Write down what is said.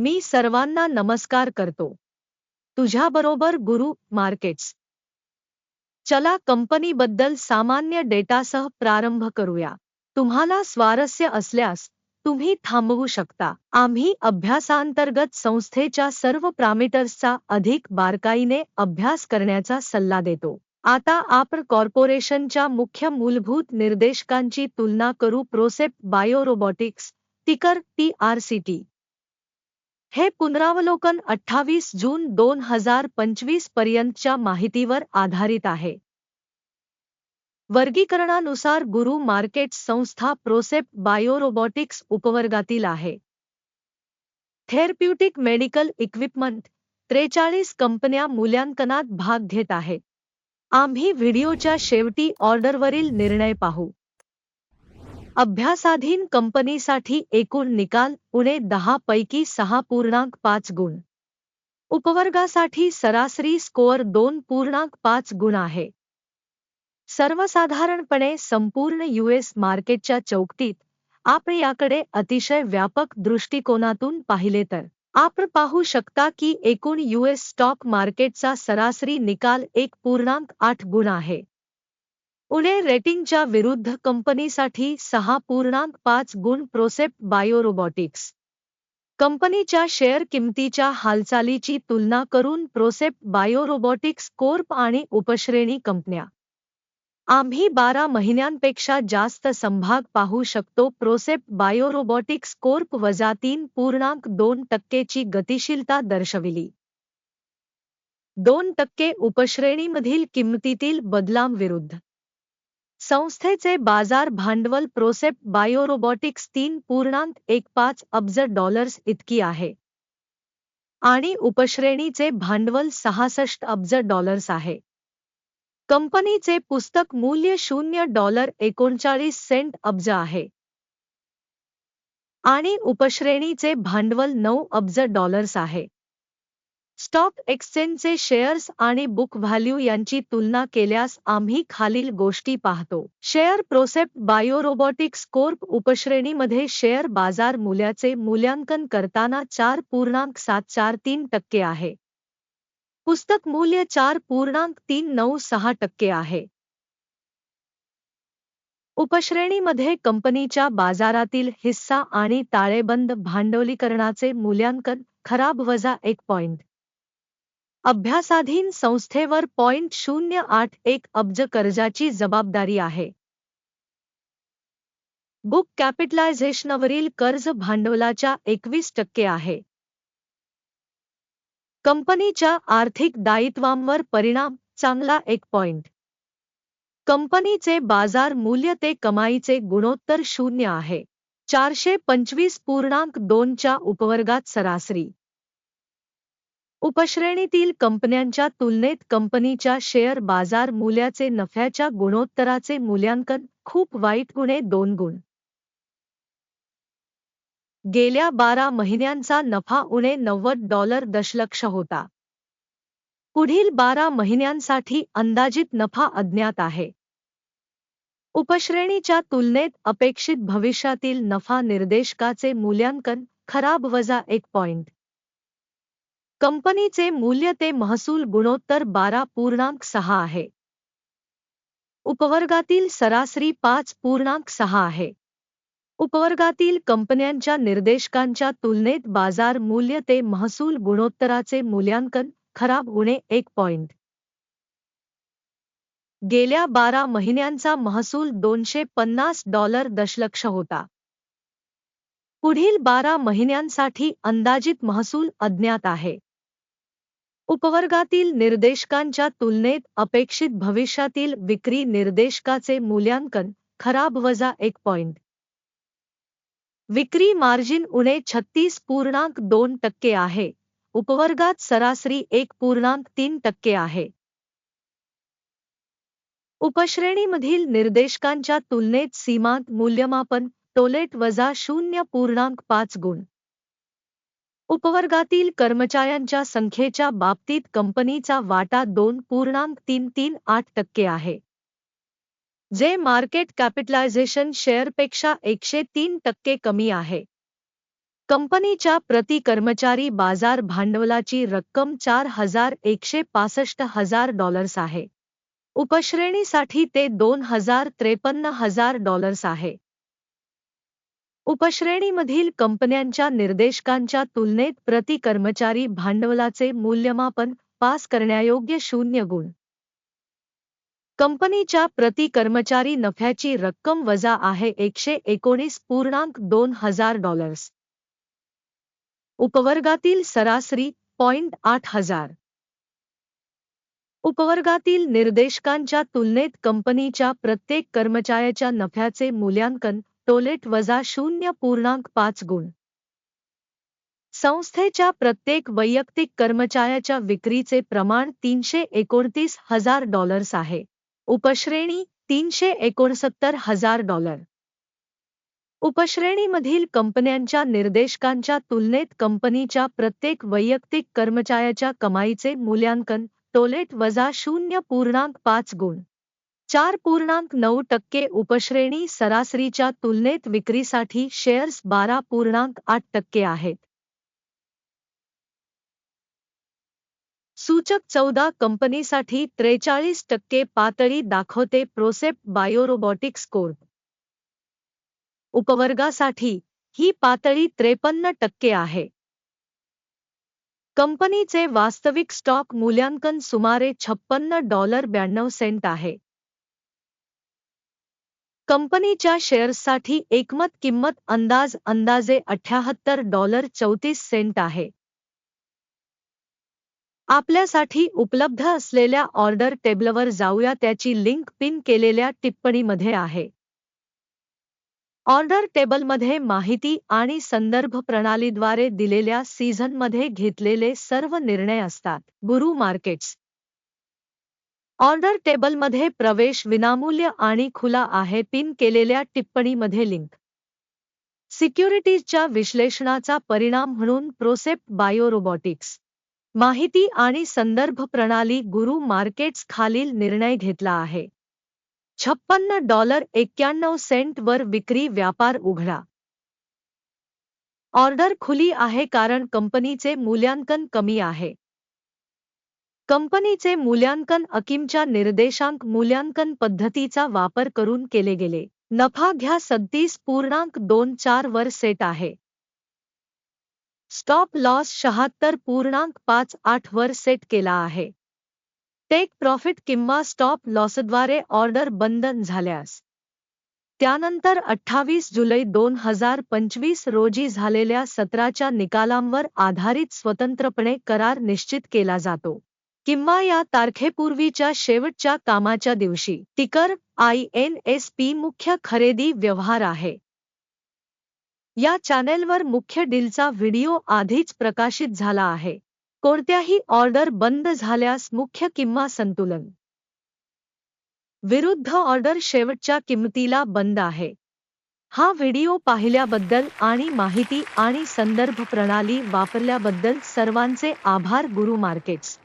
मी सर्वांना नमस्कार करतो. तुझ्याबरोबर गुरु मार्केट्स. चला कंपनीबद्दल सामान्य डेटासह प्रारंभ करूया. तुम्हाला स्वारस्य असल्यास तुम्ही थांबवू शकता. आम्ही अभ्यासांतर्गत संस्थेच्या सर्व प्रामिटर्सचा अधिक बारकाईने अभ्यास करण्याचा सल्ला देतो. आता आपण कॉर्पोरेशनच्या मुख्य मूलभूत निर्देशकांची तुलना करू. प्रोसेप्ट बायोरोबॉटिक्स टिकर टी आर सी टी हे पुनरावलोकन अठ्ठावीस जून दोन हजार पंचवीस पर्यंतच्या माहितीवर आधारित आहे. वर्गीकरणानुसार गुरु मार्केट संस्था प्रोसेप्ट बायोरोबॉटिक्स उपवर्गातील आहे. थेरप्युटिक मेडिकल इक्विपमेंट त्रेचाळीस कंपन्या मूल्यांकनात भाग घेत आहेत आम्ही व्हिडिओच्या शेवटी ऑर्डरवरील निर्णय पाहू. अभ्यासाधीन कंपनीसाठी एकूण निकाल उणे दहा पैकी सहा पूर्णांक पाच गुण. उपवर्गासाठी सरासरी स्कोअर दोन पूर्णांक पाच गुण आहे. सर्वसाधारणपणे संपूर्ण यूएस मार्केटच्या चौकटीत आपण याकडे अतिशय व्यापक दृष्टिकोनातून पाहिले तर आपण पाहू शकता की एकूण यूएस स्टॉक मार्केटचा सरासरी निकाल एक पूर्णांक आठ गुण आहे. उणे रेटिंगच्या विरुद्ध कंपनीसाठी सहा पूर्णांक पाच गुण प्रोसेप्ट बायोरोबॉटिक्स. कंपनीच्या शेअर किमतीच्या हालचालीची तुलना करून प्रोसेप्ट बायोरोबॉटिक्स कोर्प आणि उपश्रेणी कंपन्या. आम्ही बारा महिन्यांपेक्षा जास्त संभाग पाहू शकतो प्रोसेप्ट बायोरोबॉटिक्स कोर्प वजा तीन पूर्णांक दोन टक्केची गतिशीलता दर्शविली. दोन टक्के उपश्रेणीमधील किंमतीतील बदलांविरुद्ध. संस्थेचे बाजार भांडवल प्रोसेप्ट बायोरोबॉटिक्स तीन पूर्णांक एक पाच अब्ज डॉलर्स इतकी आहे. आणि उपश्रेणीचे भांडवल सहासष्ट अब्ज डॉलर्स आहे. कंपनीचे पुस्तक मूल्य शून्य डॉलर एकोणचाळीस सेंट अब्ज आहे. आणि उपश्रेणीचे भांडवल नऊ अब्ज डॉलर्स आहे. स्टॉक एक्सचेंजचे शेअर्स आणि बुक व्हॅल्यू यांची तुलना केल्यास आम्ही खालील गोष्टी पाहतो. शेअर प्रोसेप्ट बायोरोबॉटिक्स कोर्प उपश्रेणीमध्ये शेअर बाजार मूल्याचे मूल्यांकन करताना चार पूर्णांक सात चार तीन टक्के आहे. पुस्तक मूल्य चार पूर्णांक तीन नऊ सहा टक्के आहे. उपश्रेणीमध्ये कंपनीच्या बाजारातील हिस्सा आणि ताळेबंद भांडवलीकरणाचे मूल्यांकन खराब वजा एक पॉइंट. अभ्यासाधीन संस्थेवर पॉइंट शून्य आठ एक अब्ज कर्जाची जबाबदारी आहे. बुक कॅपिटलायझेशनवरील कर्ज भांडवलाच्या एकवीस टक्के आहे. कंपनीच्या आर्थिक दायित्वांवर परिणाम चांगला एक पॉइंट. कंपनीचे बाजार मूल्य ते कमाईचे गुणोत्तर शून्य आहे. चारशे पंचवीस पूर्णांक दोनच्या उपवर्गात सरासरी. उपश्रेणीतील कंपन्यांच्या तुलनेत कंपनीच्या शेअर बाजार मूल्याचे नफ्याच्या गुणोत्तराचे मूल्यांकन खूप वाईट गुणे दोन गुण. गेल्या बारा महिन्यांचा नफा उणे नव्वद डॉलर दशलक्ष होता. पुढील बारा महिन्यांसाठी अंदाजित नफा अज्ञात आहे. उपश्रेणीच्या तुलनेत अपेक्षित भविष्यातील नफा निर्देशकाचे मूल्यांकन खराब वजा एक पॉइंट. कंपनीचे मूल्य ते महसूल गुणोत्तर बारा पूर्णांक सहा आहे. उपवर्गातील सरासरी पाच पूर्णांक सहा आहे. उपवर्गातील कंपन्यांच्या निर्देशकांच्या तुलनेत बाजार मूल्य ते महसूल गुणोत्तराचे मूल्यांकन खराब होणे एक पॉइंट. गेल्या बारा महिन्यांचा महसूल दोनशे पन्नास डॉलर दशलक्ष होता. पुढील बारा महिन्यांसाठी अंदाजित महसूल अज्ञात आहे. उपवर्गातील निर्देशकांच्या तुलनेत अपेक्षित भविष्यातील विक्री निर्देशकाचे मूल्यांकन खराब वजा एक पॉइंट. विक्री मार्जिन उणे छत्तीस पूर्णांक दोन टक्के आहे. उपवर्गात सरासरी एक पूर्णांक तीन टक्के आहे. उपश्रेणीमधील निर्देशकांच्या तुलनेत सीमांत मूल्यमापन टोलेट वजा शून्य पूर्णांक पाच गुण. उपवर्गातील कर्मचाऱ्यांच्या संख्येच्या बाबतीत कंपनीचा वाटा दोन पूर्णांक तीन तीन आठ टक्के आहे. जे मार्केट कॅपिटलायझेशन शेअरपेक्षा एकशे तीन टक्के कमी आहे. कंपनीच्या प्रति कर्मचारी बाजार भांडवलाची रक्कम चार हजार एकशे पासष्ट हजार डॉलर्स आहे. उपश्रेणीसाठी ते दोन हजार त्रेपन्न हजार डॉलर्स आहे. उपश्रेणीमधील कंपन्यांच्या निर्देशकांच्या तुलनेत प्रति कर्मचारी भांडवलाचे मूल्यमापन पास करण्यायोग्य शून्य गुण. कंपनीच्या प्रति कर्मचारी नफ्याची रक्कम वजा आहे एकशे एकोणीस पूर्णांक दोन हजार डॉलर्स. उपवर्गातील सरासरी पॉइंट आठ हजार. उपवर्गातील निर्देशकांच्या तुलनेत कंपनीच्या प्रत्येक कर्मचाऱ्याच्या नफ्याचे मूल्यांकन टोलेट वजा शून्य पूर्णांक पाच गुण. संस्थेच्या प्रत्येक वैयक्तिक कर्मचाऱ्याच्या विक्रीचे प्रमाण तीनशे एकोणतीस हजार डॉलर्स आहे. उपश्रेणी तीनशे एकोणसत्तर हजार डॉलर. उपश्रेणीमधील कंपन्यांच्या निर्देशकांच्या तुलनेत कंपनीच्या प्रत्येक वैयक्तिक कर्मचाऱ्याच्या कमाईचे मूल्यांकन टोलेट वजा शून्य पूर्णांक पाच गुण. चार पूर्णांक नऊ टक्के उपश्रेणी सरासरीच्या तुलनेत विक्रीसाठी शेअर्स बारा पूर्णांक आठ टक्के आहेत. सूचक चौदा कंपनीसाठी त्रेचाळीस टक्के पातळी दाखवते प्रोसेप्ट बायोरोबॉटिक्स कोर्प उपवर्गासाठी ही पातळी त्रेपन्न टक्के आहे. कंपनीचे वास्तविक स्टॉक मूल्यांकन सुमारे छप्पन्न डॉलर ब्याण्णव सेंट आहे. कंपनीच्या शेअर्ससाठी एकमत किंमत अंदाज अंदाजे अठ्याहत्तर डॉलर चौतीस सेंट आहे. आपल्यासाठी उपलब्ध असलेल्या ऑर्डर टेबलवर जाऊया त्याची लिंक पिन केलेल्या टिप्पणीमध्ये आहे. ऑर्डर टेबलमध्ये माहिती आणि संदर्भ प्रणालीद्वारे दिलेल्या सीझनमध्ये घेतलेले सर्व निर्णय असतात. गुरु मार्केट्स ऑर्डर टेबलमध्ये प्रवेश विनामूल्य आणि खुला आहे पिन केलेल्या टिप्पणीमध्ये लिंक. सिक्युरिटीजच्या विश्लेषणाचा परिणाम म्हणून प्रोसेप्ट बायोरोबॉटिक्स. माहिती आणि संदर्भ प्रणाली गुरु मार्केट्स खालील निर्णय घेतला आहे. छप्पन्न डॉलर एक्क्याण्णव सेंट वर विक्री व्यापार उघडा. ऑर्डर खुली आहे कारण कंपनीचे मूल्यांकन कमी आहे. कंपनीचे मूल्यांकन अकिमच्या निर्देशांक मूल्यांकन पद्धतीचा वापर करून केले गेले. नफा घ्या सत्तीस पूर्णांक दोन चार वर सेट आहे. स्टॉप लॉस शहात्तर पूर्णांक पाच आठ वर सेट केला आहे. टेक प्रॉफिट किंवा स्टॉप लॉसद्वारे ऑर्डर बंधन झाल्यास. त्यानंतर अठ्ठावीस जुलै दोन हजार पंचवीस रोजी झालेल्या सत्राच्या निकालांवर आधारित स्वतंत्रपणे करार निश्चित केला जातो. किंवा या तारखेपूर्वीच्या शेवटच्या कामाच्या दिवशी टिकर आय एन एस पी मुख्य खरेदी व्यवहार आहे. या चॅनेलवर मुख्य डीलचा व्हिडिओ आधीच प्रकाशित झाला आहे. कोणत्याही ऑर्डर बंद झाल्यास मुख्य किंवा संतुलन. विरुद्ध ऑर्डर शेवटच्या किंमतीला बंद आहे. हा व्हिडिओ पाहिल्याबद्दल आणि माहिती आणि संदर्भ प्रणाली वापरल्याबद्दल सर्वांचे आभार गुरु मार्केट्स.